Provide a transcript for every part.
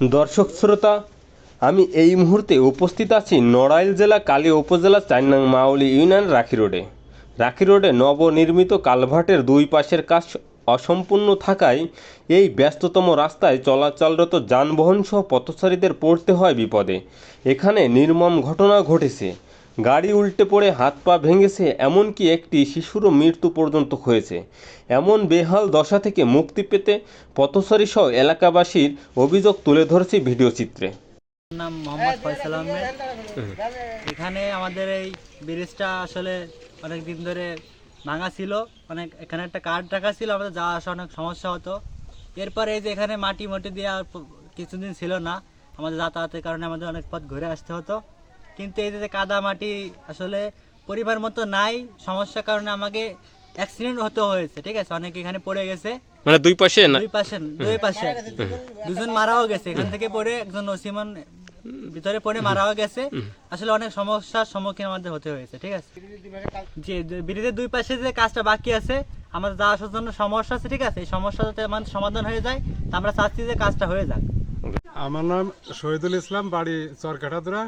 দর্শক শ্রোতা, আমি এই মুহূর্তে উপস্থিত আছি নড়াইল জেলা কালী উপজেলা চার নং মাউলি ইউনিয়ন রাখি রোডে। রাখি রোডে নবনির্মিত কালভার্টের দুই পাশের কাজ অসম্পূর্ণ থাকায় এই ব্যস্ততম রাস্তায় চলাচলরত যানবাহন সহ পথচারীদের পড়তে হয় বিপদে। এখানে নির্মম ঘটনা ঘটেছে। গাড়ি উল্টে পড়ে হাত পা ভেঙেছে, এমনকি একটি শিশুরও মৃত্যু পর্যন্ত হয়েছে। এমন বেহাল দশা থেকে মুক্তি পেতে পথচারী সহ এলাকাবাসীর অভিযোগ তুলে ধরেছে ভিডিও চিত্রে। নাম মোহাম্মদ ফয়সাল আহমেদ। এখানে আমাদের এই ব্রিজটা আসলে অনেক দিন ধরে ভাঙা ছিল, অনেক এখানে একটা কার্ড রাখা ছিল, আমাদের যাওয়া আসা অনেক সমস্যা হতো। এরপরে এই যে এখানে মাটি মাটি দিয়ে আর কিছুদিন ছিল না, আমাদের যাতায়াতের কারণে আমাদের অনেক পথ ঘুরে আসতে হতো। কিন্তু এই যে কাদা মাটি আসলে পরিবার মতো নাই সমস্যার কারণে আমাকে অ্যাক্সিডেন্ট হতে হয়েছে ঠিক আছে? অনেকে এখানে পড়ে গেছে। মানে দুই পাশে না? দুই পাশে দুই পাশে। দুজন মারাও গেছে এখান থেকে পড়ে একজন ওসিমান ভিতরে পড়ে মারাও গেছে। আসলে অনেক সমস্যার সম্মুখীন আমাদের হতে হয়েছে ঠিক আছে? যে যে ব্রিজের দুই পাশে যে কাজটা বাকি আছে আমাদের যাওয়া আসার জন্য সমস্যা আছে ঠিক আছে? এই সমস্যা যাতে আমাদের সমাধান হয়ে যায় তা আমরা চাচ্ছি যে কাজটা হয়ে যাক। আমার নাম শহীদুল ইসলাম বাড়ি চরকাঠাদুরা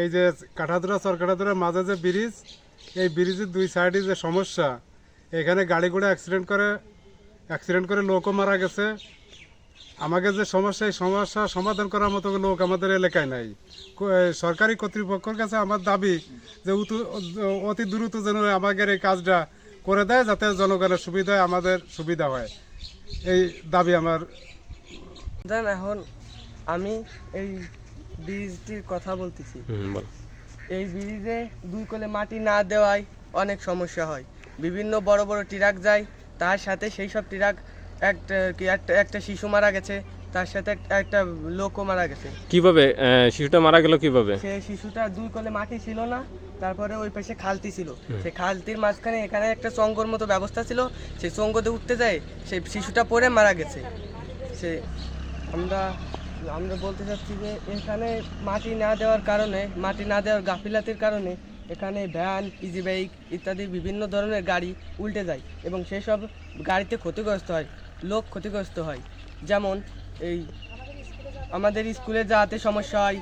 এই যে কাঠাদুরা চরকাঠাদুরার মাঝে যে ব্রিজ এই ব্রিজের দুই সাইডে যে সমস্যা, এখানে গাড়ি ঘোড়া অ্যাক্সিডেন্ট করে অ্যাক্সিডেন্ট করে লোকও মারা গেছে। আমাকে যে সমস্যা, এই সমস্যা সমাধান করার মতো লোক আমাদের এলাকায় নাই। সরকারি কর্তৃপক্ষের কাছে আমার দাবি যে অতি দ্রুত যেন আমাদের এই কাজটা করে দেয়, যাতে জনগণের সুবিধা আমাদের সুবিধা হয়। এই দাবি আমার। এখন আমি এই ব্রিজটির কথা বলতেছি। এই ব্রিজে দুই কোলে মাটি না দেওয়ায় অনেক সমস্যা হয়। বিভিন্ন বড় বড় ট্রাক যায় তার সাথে সেই সব ট্রাক একটা একটা শিশু মারা গেছে তার সাথে একটা লোকও মারা গেছে। কীভাবে? শিশুটা মারা গেল কীভাবে? সে শিশুটা দুই কোলে মাটি ছিল না তারপরে ওই পাশে খালতি ছিল। সেই খালতির মাঝখানে এখানে একটা চঙ্গর মতো ব্যবস্থা ছিল সেই চঙ্গতে উঠতে যায় সেই শিশুটা পড়ে মারা গেছে। সে আমরা আমরা বলতে চাচ্ছি যে এখানে মাটি না দেওয়ার কারণে, মাটি না দেওয়ার গাফিলাতির কারণে এখানে ভ্যান ইজি বাইক ইত্যাদি বিভিন্ন ধরনের গাড়ি উল্টে যায় এবং সেসব গাড়িতে ক্ষতিগ্রস্ত হয়, লোক ক্ষতিগ্রস্ত হয়। যেমন এই আমাদের স্কুলে যাতে সমস্যা হয়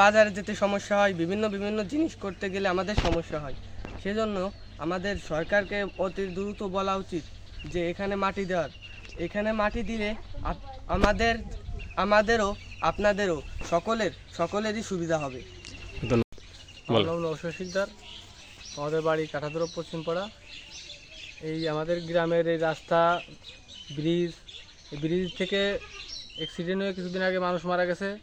বাজারে যেতে সমস্যা হয়, বিভিন্ন বিভিন্ন জিনিস করতে গেলে আমাদের সমস্যা হয়। সেজন্য আমাদের সরকারকে অতি দ্রুত বলা উচিত যে এখানে মাটি দেওয়ার। এখানে মাটি দিলে আমাদের আমাদেরও আপনাদেরও সকলের সকলেরই সুবিধা হবে। আমার নাম শিকদার আমাদের বাড়ি কাঠাদুরো পশ্চিমপাড়া। এই আমাদের গ্রামের এই রাস্তা ব্রিজ এই ব্রিজ থেকে অ্যাক্সিডেন্ট হয়ে কিছুদিন আগে মানুষ মারা গেছে।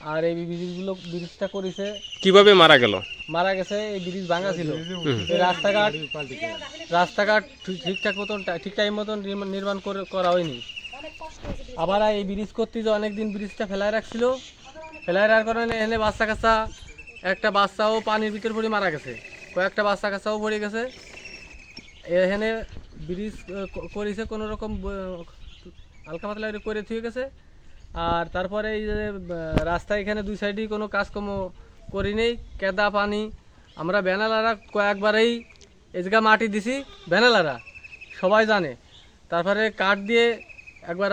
আর এই ব্রিজগুলো ব্রিজটা করেছে। কীভাবে মারা গেল? মারা গেছে এই ব্রিজ ভাঙা ছিল। এই রাস্তাঘাট রাস্তাঘাট ঠিক- ঠিকঠাক মতন ঠিক টাইম মতন নির্মা- নির্মাণ করে করা হয়নি। আবার এই ব্রিজ করতে যে অনেকদিন ব্রিজটা ফেলায় রাখছিল, ফেলায় রাখার কারণে এখানে বাচ্চা কাচ্চা, একটা বাচ্চাও পানির ভিতর পড়ে মারা গেছে। কয়েকটা বাচ্চা কাচ্চাও পড়ে গেছে। এখানে ব্রিজ করেছে কোনো রকম হালকা পাতলা করে থুয়ে গেছে। আর তারপরে এই যে রাস্তা এখানে দুই সাইডেই কোনো কাজকর্ম করি নেই, কেদা পানি। আমরা ব্যানালারা কয়েকবারেই এই জায়গা মাটি দিছি, ব্যানালারা, সবাই জানে। তারপরে কাঠ দিয়ে একবার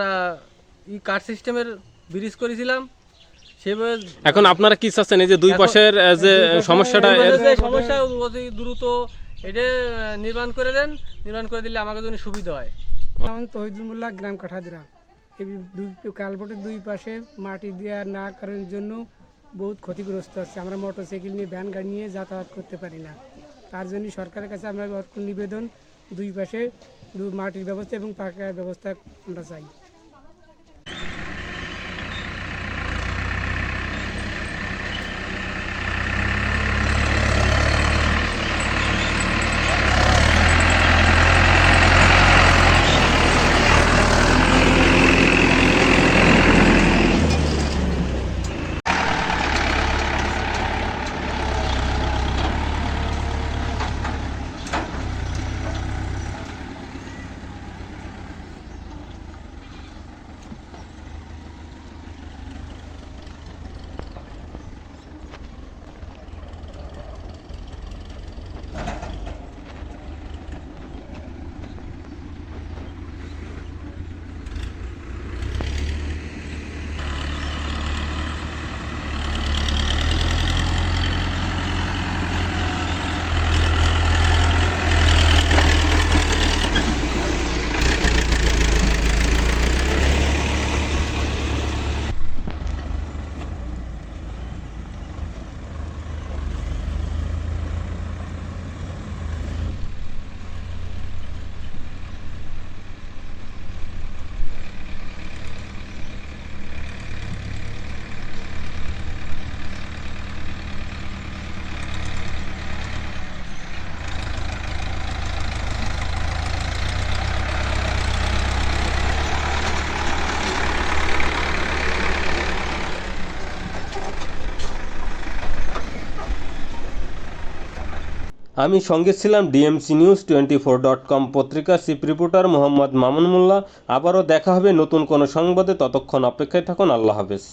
ই কাঠ সিস্টেমের ব্রিজ করেছিলাম। সেভাবে এখন আপনারা কি চাচ্ছেন? এই যে দুই পাশের যে সমস্যাটা সমস্যা অতি দ্রুত এটা নির্মাণ করে দেন। নির্মাণ করে দিলে আমাকে জন্য সুবিধা হয়। আমার তহিদুল্লাহ গ্রাম কাঠাদিরা। এই দুই কালভোটের দুই পাশে মাটি দেওয়া না কারণের জন্য বহুত ক্ষতিগ্রস্ত হচ্ছে। আমরা মোটরসাইকেল নিয়ে ভ্যান গাড়ি নিয়ে যাতায়াত করতে পারি না। তার জন্য সরকারের কাছে আমরা অর্থ নিবেদন। দুই পাশে মাটির ব্যবস্থা এবং পাকার ব্যবস্থা আমরা চাই। আমি সঙ্গে ছিলাম DMC news twenty four dot com পত্রিকার চিফ রিপোর্টার মোহাম্মদ মামুন মোল্লা। আবারও দেখা হবে নতুন কোনো সংবাদে। ততক্ষণ অপেক্ষায় থাকুন। আল্লাহ হাফেজ।